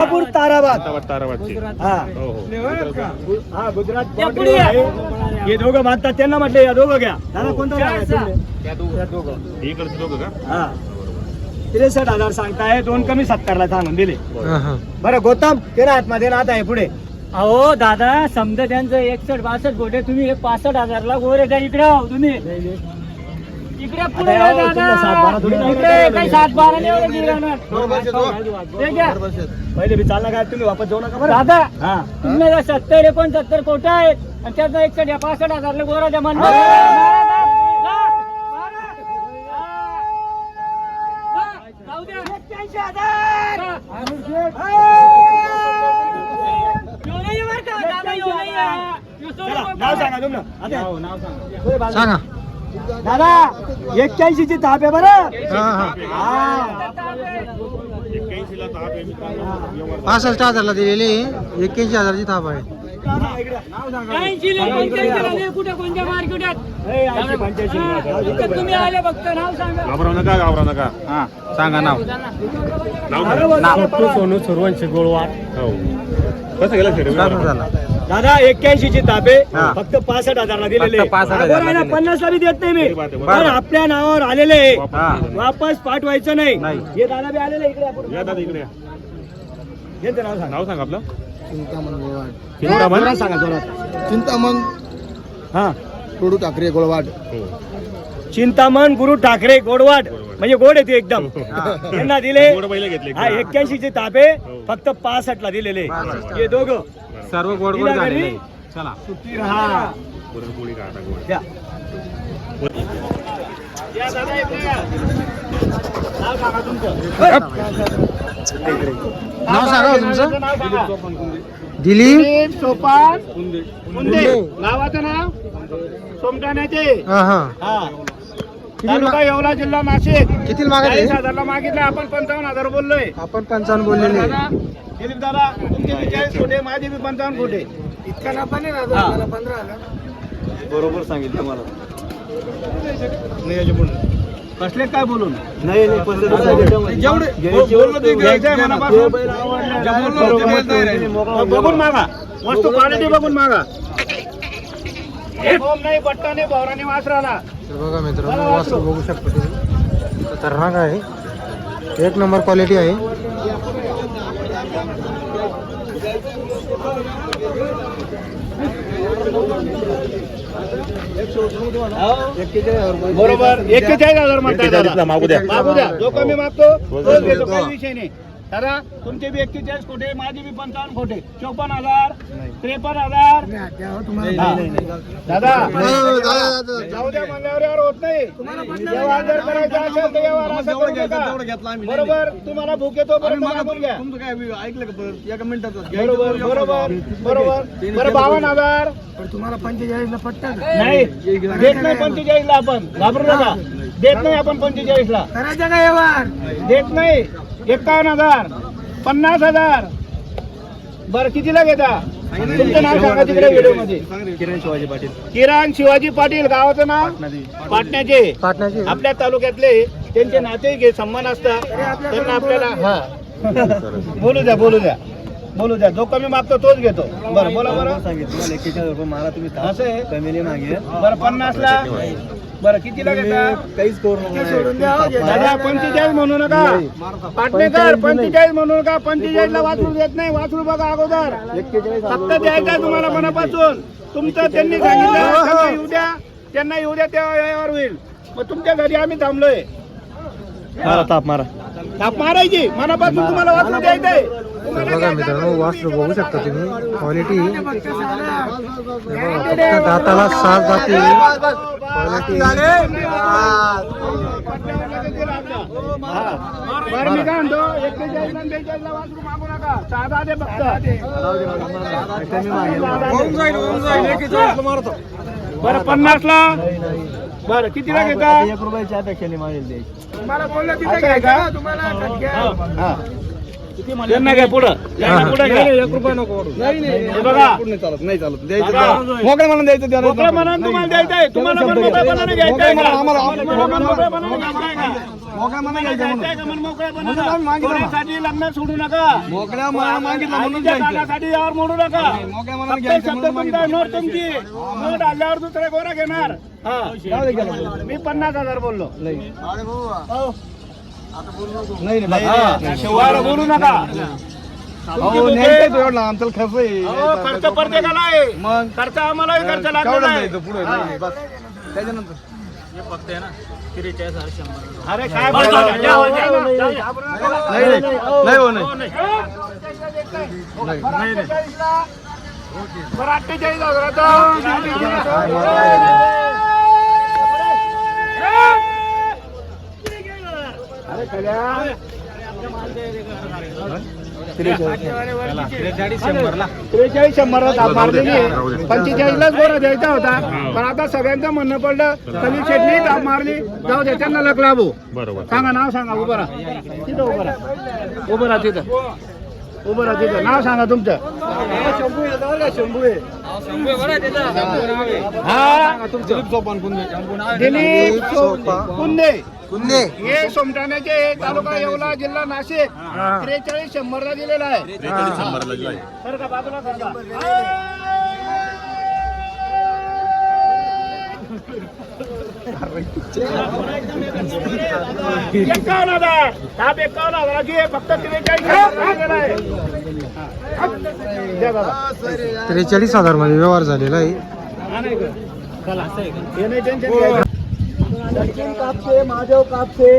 कोल्हापूर ताराबाद. ताराबाद ताराबादचे. हा. हो हो. हा गुजरात boundary आहे. हे दोघं मानतात त्यांना म्हटले या दोघं घ्या. दादा कोणता नाव आहे तुमचे? या दोघं. इकडचे दोघं का? हा. त्रेसष्ट हजार सांगताय दोन कमी सत्तरला सांगून दिले. बरं. गौतम तेरा आतमध्ये ना आता आहे पुढे. अहो दादा समजा त्यांचं एकसठ बासष्ट गोटे तुम्ही एक पासष्ट हजारला गोरे द्या इकडे आहो तुम्ही. इकडे पुढे या सात बारा दादा. थोडी नाही इकडे करायला काही लागेल. सात बारा नाही एवढं गिराणार. ते घ्या. पहिले बी चालला काय तुम्ही वापस जाऊ नका बरं. दादा हा. तुम्ही सत्तर एकोणसत्तर कोट आहेत आणि त्याचं एकसठ या पासष्ट हजारला गोरा चला, नाव सांगा आता सांगा. सांगा. दादा एक्क्याऐंशी ची ताप आहे बरं. हा ताप. पासष्ट हजारला दिलेली एक्क्याऐंशी हजारची थाप आहे. घाबराव नका घाबराव नका. हा. सांगा नाव. सोनू सुरवंशी गोळवाड हो. कसं गेलं झाला दादा एक्क्याऐंशी ची तापे हा. फक्त पासष्ट हजारला दिलेले फक्त 65,000 ला दिलेले. पन्नास ला बी देत नाही मी. पण आपल्या नावावर आलेले आहे. हा वापस पाठवायचं नाही. नाही. हे दादा बी आलेले इकडे आपण. या दादा इकडे या. यांचं नाव सांगा. नाव सांग आपलं. जोरात सांगा जोरात. चिंतामण. हा. टोडू ठाकरे गोळवाड. हो. चिंतामण गुरु ठाकरे गोडवाड. म्हणजे गोड येते एकदम. यांना दिले. गोड बैल घेतले. हा एक्क्याऐंशी चे तापे फक्त पासष्ट ला दिलेले हे दोघं. सर्व गोड गोड झालेले घरी? चला. सुट्टी राहा. पुरणपोळी का आता गोड? द्या. नाव सांगा हो तुमचं. दिलीप सोपान कुंदे. गावाचं नाव? सोमठाण्याचे हा हा. हा. तालुका येवला जिल्हा नाशिक. किती मागत चाळीस आहे हजारला मागितलं आपण पंचावन्न हजार बोललोय. आपण पंचावन्न बोललेले दादा दिलीप दादा तुमचे बी चाळीस कोटे माझे बी पंचावन्न कोटे इतका नफा नाही बरोबर सांगितलं तुम्हाला कसले काय बोलून? नाही बघून मागा. वस्तू क्वालिटी बघून मागा. नाही पट्टा नाही भवराने वास राहिला तर बघा मित्रांनो वासरू बघू शकता तुम्ही. खतरनाक आहे. एक नंबर क्वालिटी आहे. बरोबर एक्केचाळीस हजार. मागू द्या. मागू द्या जो कमी मागतो. घेतो काही विषय नाही दादा तुमचे बी एक्केचाळीस कोटे माझे बी पंचावन्न कोटे चौपन्न हजार त्रेपन्न हजार. हा. दादा. जाऊ द्या म्हणल्यावर यावर होत नाही. व्यवहार जर करायचा असेल तर व्यवहार असं करू नका. बरोबर तुम्हाला भूक येतो बरोबर घ्या. बरोबर बरोबर. बरोबर बरं बावन्न हजार. तुम्हाला पंचेचाळीस ला पट्टा नाही देत नाही पंचेचाळीस ला आपण. घाबरू नका. देत नाही आपण पंचेचाळीस ला करायचा का व्यवहार. देत नाही. एकावन्न हजार पन्नास हजार. बर कितीला घेता? तुमचं नाव सांगा तिकडे व्हिडिओमध्ये किरण शिवाजी पाटील. किरण शिवाजी पाटील गावाचं नाव? पाटण्याचे. पाटण्याची. आपल्या तालुक्यातले त्यांचे नाते घे सन्मान असतात त्यांना आपल्याला हा. बोलू द्या बोलू द्या. बोलू द्या. जो कमी मागतो तोच घेतो. बरं बोला बरं. असं आहे. फॅमिली मागे. बरं पन्नास ला बरं कितीला घेता काहीच हो, दादा पंचेचाळीस म्हणू नका. पाटणेकर पंचेचाळीस म्हणू नका. पंचेचाळीस ला वासरू देत नाही. वासरू बघा अगोदर. फक्त द्यायचा तुम्हाला मनापासून. तुमचं त्यांनी सांगितलं. त्यांना येऊ द्या. त्यांना येऊ द्या तेव्हा यावर होईल. मग तुमच्या घरी आम्ही थांबलोय. ताप मारा. ताप मारायची. मनापासून तुम्हाला वासरू द्यायचंय. तर बघा मित्रांनो वासरू बघू शकता तुम्ही. क्वालिटी फक्त दाताला सात जाती. क्वालिटी बरं मी काय म्हणतो एक्केचाळीस आणि बेचाळीसला वासरू मागू नका साधा दे फक्त बरं पन्नास ला बरं कितीला घेता? एक रुपयाच्या अपेक्षेने मागेल तुम्हाला बोललं तिथे घ्यायचा? तुम्हाला हो. त्यांना घ्या पुढं? त्यांना पुढं घ्या एक रुपया नको हे बघा. मोकळ्या म्हणून द्यायचं मोकळ्या मनानं तुम्हाला द्यायचं आहे. तुम्हाला पण मोकळ्यापणाने घ्यायचं आहे का? तुम्हाला पण मोकळ्यापणाने घ्यायचं आहे का? मोकळ्या म्हणून तुम्हाला घ्यायचं घ्यायचं आहे का म्हणून मोकळ्यापणानं? म्हणून आम्ही मागितलं ना. कोणासाठी लग्न सोडू नका? मोकळ्या मनानं मागितलं म्हणून आईच्या द्यायचं. कानासाठी यावर मोडू नका. मोकळ्या मनानं फक्त घ्यायचं शब्द म्हणून तुमचा नोट तुमची. नोट आल्यावर दुसरे गोरा घेणार. हा. जाऊ दे गेलं. मी पन्नास हजार बोललो. नाही. हो. नाही नाही हा. बोलू नका. अहो एवढा आमचा खर्च आहे. अहो, खर्च प्रत्येकाला आहे. मग? खर्च आम्हालाही खर्च लागलेला आहे. पुढे नाही, बस. त्याच्यानंतर. अरे काय बोलता? द्या, द्या, द्या. नाही नाही. नाही हो नाही. बरं अठ्ठेचाळीस हजाराचा. त्रेचाळीस शंभर मारलेली आहे. पंचेचाळीसलाच गोरा द्यायचा होता. पण आता सगळ्यांचं म्हणणं पडलं कमी शेटणी दाब मारली जाऊ दे त्यांना लग लाभू बरोबर. सांगा नाव सांगा उभं राहा. तिथं उभं राहा. उभं राहा तिथं. उभं राहा तिथं. नाव सांगा तुमचं. हा दिलीप सोपान कुंदे दिलीप कुंदे हे सोमठाण्याचे तालुका येवला जिल्हा नाशिक त्रेचाळीस शंभरला दिलेला आहे त्रेचाळीस शंभरला. सर का बाजूला सर का? एकावन्न हजार साहेब एकावन्न हजाराची आहे, फक्त त्रेचाळीस दिलेला आहे. द्या. त्रेचाळीस हजारमध्ये व्यवहार झालेला आहे हे नाही टेन्शन घ्यायचं. सचिन कापसे महादेव कापसे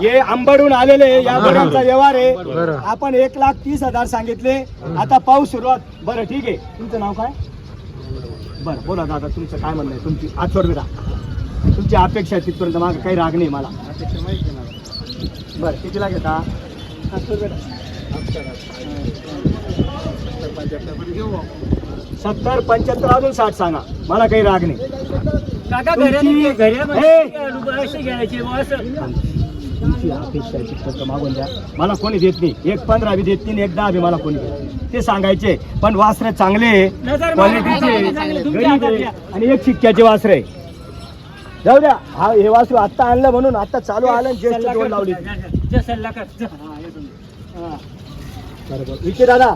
हे आंबडून आलेले या बड्यांचा व्यवहार आहे. आपण एक लाख तीस हजार सांगितले. आता पाऊस सुरुवात. बरं ठीक आहे. तुमचं नाव काय? बरं बोला दादा तुमचं काय म्हणणं आहे? तुमची आठवड बेटा तुमची अपेक्षा आहे तिथपर्यंत माझं काही राग नाही मला. बरं कितीला घेता? सत्तर पंच्याहत्तर अजून साठ सांगा. मला काही राग नाही. काका तुमची- घरी! अशी घ्यायची बुवा असं तुमची अपेक्षा आहे तिथपर्यंत मागून द्या. मला कोणी देत नाही. एक पंधरा बी देत नाही एक दहा बी मला कोणी देत नाही. ते सांगायचे पण वासरे चांगले क्वालिटीचे. आणि एक शिक्क्याचे वासरे. जाऊ द्या. हा हे वासरू आता आणलं म्हणून आता चालू आलं ज्येष्ठ लावली. जे सल्ला कर. विके दादा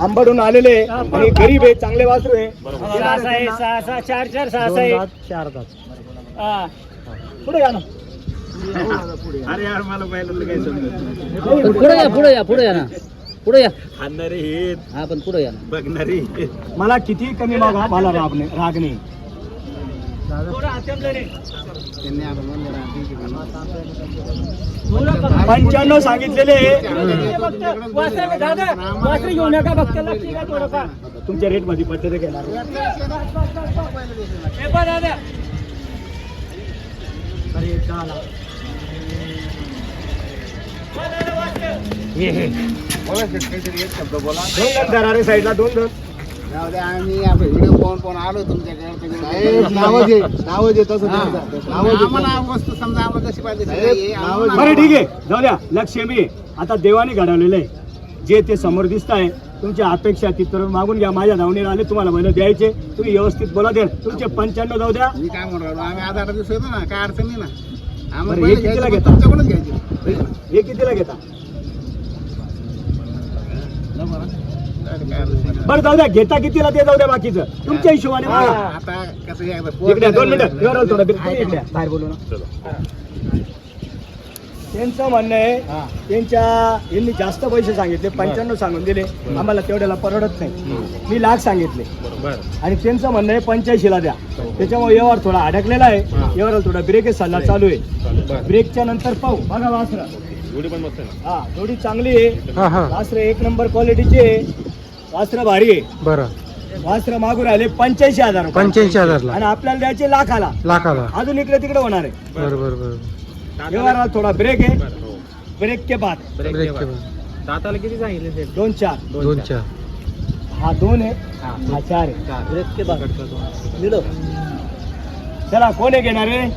आंबडून आलेले आणि गरीब आहे चांगले वासरू आहे. सहा सहा आहे, सहा सहा चार चार सहा सहा आहे. चार हा. पुढे या ना. अरे यार मला पहिल्यांदा काही समजत पुढे या पुढे या पुढे या ना. पुढे या. आणणारे हे हा पण पुढे या ना. बघणारे मला किती कमी मागा मला राग नाही राग नाही. पंच्याण्णव सांगितलेले घेऊ नका फक्त लक्ष द्या थोडंफार. तुमच्या रेटमध्ये पडते ते घेणार हे पहा दादा. दोन जण धरा रे साईडला दोन जण आम्ही व्हिडिओ पाहून पाहून आलो तुमच्याकडे नावं दे नावं दे तसं आम्हाला वस्तू समजा आम्हाला कशी पाहिजे बरं ठीक आहे. जाऊ द्या लक्ष्मी आता देवाने घडवलेलं आहे. जे ते समोर दिसत आहे तुमच्या अपेक्षा तिथपर्यंत मागून घ्या. माझ्या धावणीला आले तुम्हाला महिना द्यायचे. तुम्ही व्यवस्थित बोला द्या तुमचे पंच्याण्णव जाऊ द्या. मी काय म्हणतो आम्ही आज आठ दिवस येतो ना काय अडचण नाही ना. बरं, हे कितीला घेता? तुमच्याकडूनच घ्यायचे. हे कितीला घेता? बरं जाऊ द्या घेता कितीला ते जाऊ द्या बाकीचं. तुमच्या हिशोबाने बघा. आता कसं आहे, आता इकडे या, दोन मिनिटं थोडं इकडे बाहेर बोलू ना. चलो. त्यांचं म्हणणं आहे त्यांच्या यांनी जास्त पैसे सांगितले पंच्याण्णव सांगून दिले. आम्हाला तेवढ्याला परवडत नाही. मी लाख सांगितले. बर. आणि त्यांचं म्हणणं आहे पंच्याऐंशीला द्या. त्याच्यामुळे व्यवहार थोडा अडकलेला आहे. व्यवहाराला थोडा ब्रेक सल्ला चालू आहे. ब्रेकच्या नंतर पाहू. बघा वासरा. एवढी पण मस्त आहे ना. हा थोडी चांगली आहे. हा हा. वासरं एक नंबर क्वालिटीचे आहे. वासरं भारी आहे. बरं. वासरं मागून आले पंच्याऐंशी हजार रुपये. पंच्याऐंशी हजारला. आणि आपल्याला द्यायचे लाखाला. लाखाला. अजून इकडे तिकडे होणार आहे. बरं बरं बरं व्यवहाराला थोडा ब्रेक आहे. हो ब्रेक के बाद. ब्रेक के बाद. दोन चार. दोन चार. हा दोन आहे. हा. चार आहे. ब्रेक के बाद. चला कोण आहे घेणार आहे?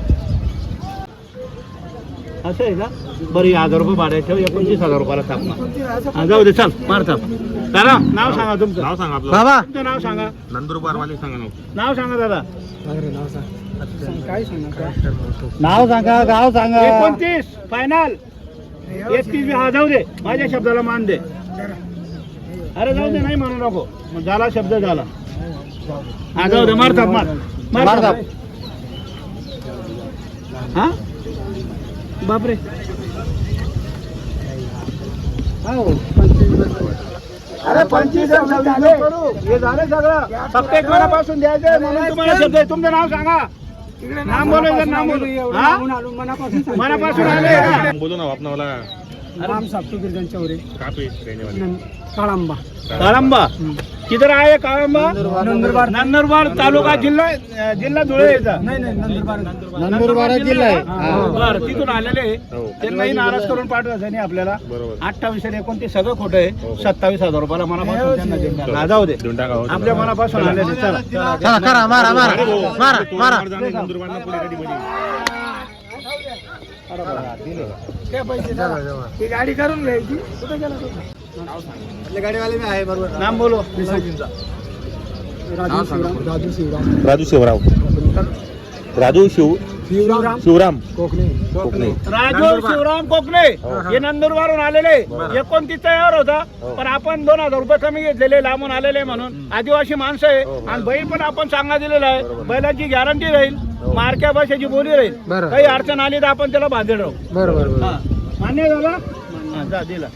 असं आहे का? बरं हे हजार रुपये भाड्याचे एकोणतीस हजार रुपयाला थांबणार हा, जाऊ दे चल मार थांब दादा नाव सांगा तुमचं. नाव सांगा आपलं. बाबा. तुमचं नाव सांगा. नंदुरबार वाले सांगा नाव. नाव सांगा दादा. नाव सांगा. गाव सांगा. एकोणतीस फायनल एकतीस हा जाऊ दे. माझ्या शब्दाला मान दे. अरे जाऊ दे नाही म्हणू नको. मग झाला शब्द झाला. हा जाऊ दे मार थाप मार. मार थाप. हा? बापरे. अरे पंचवीस हे झालं सगळं. फक्त एक मनापासून द्यायचं म्हणून तुम्हाला शब्द आहे. तुमचं नाव सांगा. नाम बोलायचं नाम बोलू हा? मनापासून आले? बोलो ना आपण राम रहने वाले काळांबा. काळंबा? किधर आहे काळंबा? नंदुरबार. नंदुरबार. तालुका जिल्हा अं, जिल्हा धुळे यायचा नाही नाही नंदुरबार. नंदुरबार जिल्हा हा. बरं तिथून आलेले हो. त्यांनाही नाराज करून पाठवायचं नाही आपल्याला. बरोबर. अठ्ठावीस आणि एकोणतीस सगळं खोटं आहे. हो. सत्तावीस हजार रुपयाला मनापासून त्यांना देऊन टाका. हा, जाऊ दे. देऊन टाका हो. आपल्या मनापासून आलेले चला. चला करा मारा मारा मारा तो मारा. नंबर जाणे नंदुरबारला पुढे कधी मध्ये. गाडी करून घ्यायची गाडीवाले मी आहे बरोबर नाम बोलो राजू शिवराव. राजू शिव शिवराम कोकणे. राजू शिवराम कोकणे. हे. नंदुरबारून आलेले. एकोणतीस यावर होता. पण आपण दोन हजार रुपये कमी घेतलेले लांबून आलेले म्हणून. आदिवासी माणसं आहे. आणि बैल पण आपण चांगला दिलेला आहे. बैलाची गॅरंटी राहील. मारक्या भाषेची बोली राहील. बरं. काही अडचण आली तर आपण त्याला बांधेल राहू बरं बरं बरं. हा. मान्य झाला हा, जा दिला.